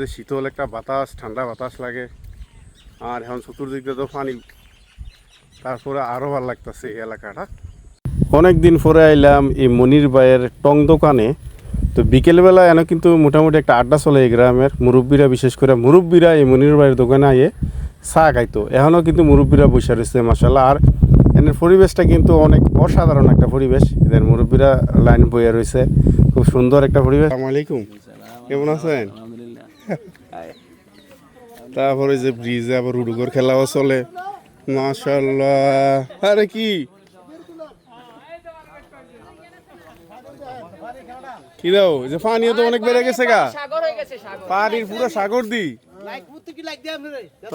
যে শীতল একটা বাতাস, ঠান্ডা বাতাস লাগে। আর এখন চতুর্দিক তো পানি। তারপরে আরও ভালো লাগতেছে এই এলাকাটা। অনেক দিন পরে আইলাম এই মনির ভাইয়ের টং দোকানে। তো বিকেলবেলা এনে কিন্তু মোটামুটি একটা আড্ডা চলে এই গ্রামের। মুরব্বীরা, বিশেষ করে মুরব্বীরা এই মনির ভাইয়ের দোকানে আইয়ে চা খাইতো। এখনও কিন্তু মুরব্বীরা বসে রয়েছে মাসাল্লাহ আর এনের পরিবেশটা কিন্তু অনেক অসাধারণ একটা পরিবেশ। এদের মুরব্বীরা লাইন বইয়ে রয়েছে। খুব সুন্দর একটা পরিবেশ। আসসালামু আলাইকুম। কেমন আছেন? তারপরে যে ব্রিজে আবার রুডুগর খেলাও চলে। মাশাল্লাহ আরে কি? কি দাও? যে পানিও তো অনেক বেড়ে গেছে গা। পানির পুরো সাগর দি।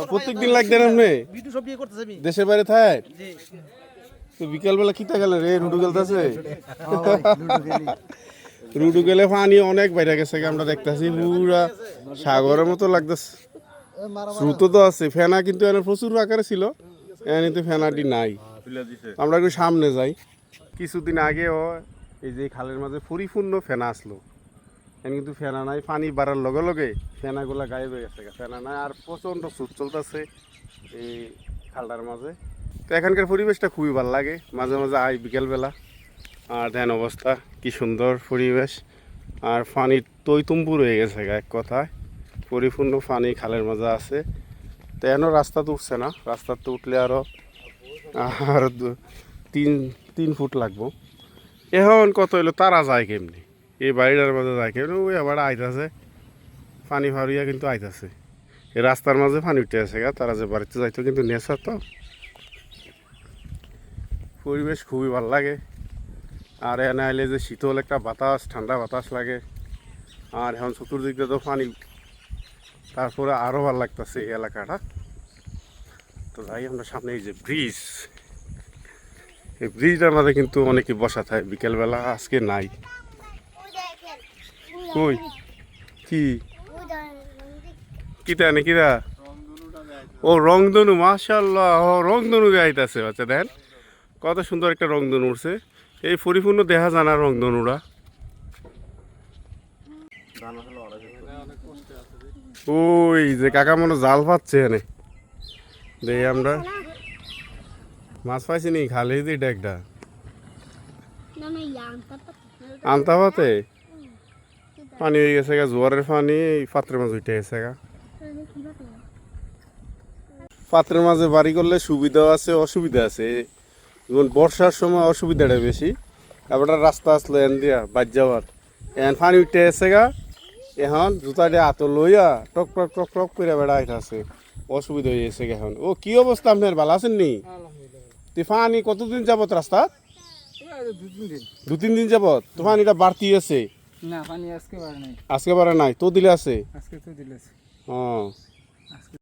প্রত্যেক কি তো লাগ দেন আপনি? দেশের বাইরে জি তো বিকাল বেলা কিতা গেলেন রে? রুডু খেলতেছে? রুডু গেলে পানি অনেক বাইরে গেছে আমরা দেখতেছি পুরা সাগরের মতো লাগতেছে। স্রোত তো আছে, ফেনা কিন্তু এনে প্রচুর আকারে ছিল, এনে ফেনাটি নাই। আমরা একটু সামনে যাই। কিছুদিন আগেও এই যে খালের মাঝে পরিপূর্ণ ফেনা আসলো। এখন কিন্তু ফেনা নাই, পানি বাড়ার লগে লগে ফেনাগুলা গায়েব হয়ে গেছে ফেনা নাই, আর প্রচণ্ড স্রোত চলতেছে এই খালটার মাঝে। তো এখানকার পরিবেশটা খুবই ভালো লাগে, মাঝে মাঝে আই বিকেলবেলা। আর দেন অবস্থা, কি সুন্দর পরিবেশ। আর পানির তৈতুম্বুর হয়ে গেছে এক কথায়। পরিপূর্ণ পানি খালের মাঝে আছে। তো এখনও রাস্তা তো উঠছে না, রাস্তা তো উঠলে আরও আর তিন তিন ফুট লাগবো। এখন কত হইল, তারা যায় কেমনি? এই বাড়িটার মাঝে যায় কেমনি? ওই আবার আইতাছে। পানি ফারিয়া কিন্তু আইতাছে। এই রাস্তার মাঝে পানি উঠে আছে গা, তারা যে বাড়িতে যাইতো কিন্তু নেশা তো। পরিবেশ খুবই ভালো লাগে। আর এনে আইলে যে শীতল একটা বাতাস, ঠান্ডা বাতাস লাগে। আর এখন চতুর্দিক তো পানি। তারপরে আরও ভালো লাগতেছে এই এলাকাটা। তো যাই, আমরা সামনে এই যে ব্রিজ। এই ব্রিজটার মাঝে কিন্তু অনেকে বসা থাকে, বিকেলবেলা, আজকে নাই। কই? কি? কিতা নে কিরা ও, রংধনু মাশাল্লাহ ও, রংধনু গাইতেছে, বাচ্চা, দেন। কত সুন্দর একটা রংধনু উঠছে এই পরিপূর্ণ দেখা জানা রংধনুরা ওই যে কাকা মনে জাল পাচ্ছে এনে। দেখি আমরা। মাছ পাইছি নি? খালি দিই একটা। আনতা পাতে? পানি হয়ে গেছে গা, জোয়ারের পানি পাত্রের মাঝে উঠে গেছে গা। পাত্রের মাঝে বাড়ি করলে সুবিধাও আছে, অসুবিধা আছে। যেমন বর্ষার সময় অসুবিধাটা বেশি। এবার রাস্তা আসলো এন দিয়া বাদ যাওয়ার। এন পানি উঠে গেছে গা এখন জুতা দিয়ে হাত লইয়া টক টক টক টক করে বেড়া আছে। অসুবিধা হয়ে গা এখন। ও কি অবস্থা আপনার? ভালো আছেন নি? তুই পানি কতদিন যাবত রাস্তা? দু তিন দিন। যাবত? তো এটা বাড়তি আছে? না পানি আজকে বার নাই। আজকে নাই তো দিলে আছে? আজকে তো দিলেছে হ্যাঁ